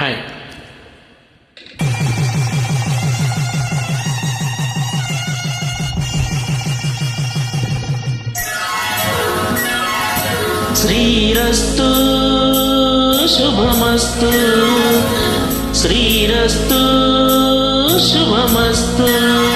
Hi శ్రీరస్తు శుభమస్తు. శ్రీరస్తు శుభమస్తు.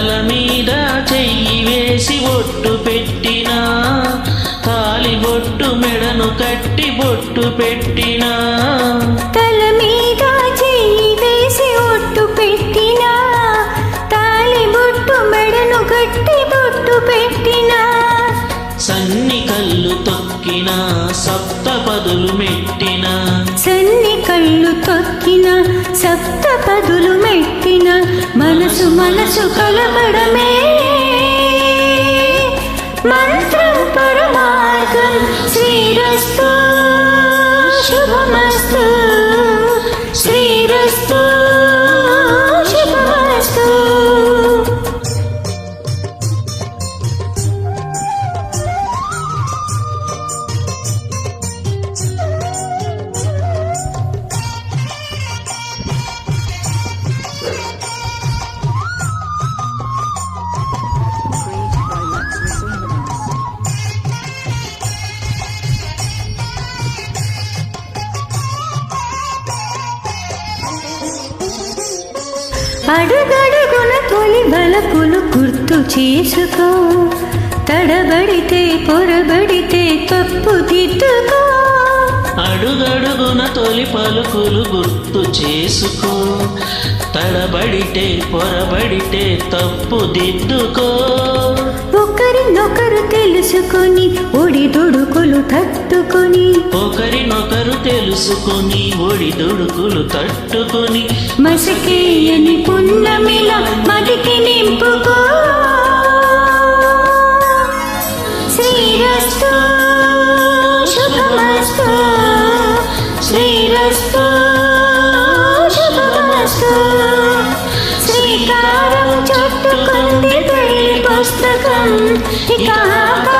తల మీద చెయ్యి వేసి ఒట్టు పెట్టినా తాలి బొట్టు మెడను కట్టి బొట్టు పెట్టినా. తల మీద చెయ్యి వేసి ఒట్టు పెట్టినా తాళి బొట్టు మెడను గట్టి బొట్టు పెట్టినా. సన్ని కళ్ళు తొక్కిన సప్త పదులు మెట్టిన. సన్ని కళ్ళు తొక్కిన సప్త పదులు మెట్టిన. మనసు మనసు కలపడమే మన అడుగడుగున తొలి బలకులు గుర్తు చేసుకో. తడబడితే పొరబడితే తప్పు దిద్దుకో. అడుగడుగున తొలి పలుకులు గుర్తు చేసుకో. తడబడితే పొరబడితే తప్పు దిద్దుకో. ఒకరినొకరు తెలుసుకొని ఒడిదుడుకులు తట్టుకొని. ఒకరినొకరు తెలుసుకొని ఒడి దుడుకులు తట్టుకొని. మసకేయని పున్నమిల మదికి నింపుకో. శ్రీరస్తు శుభమస్తు. శ్రీరస్తు. ที่กาก็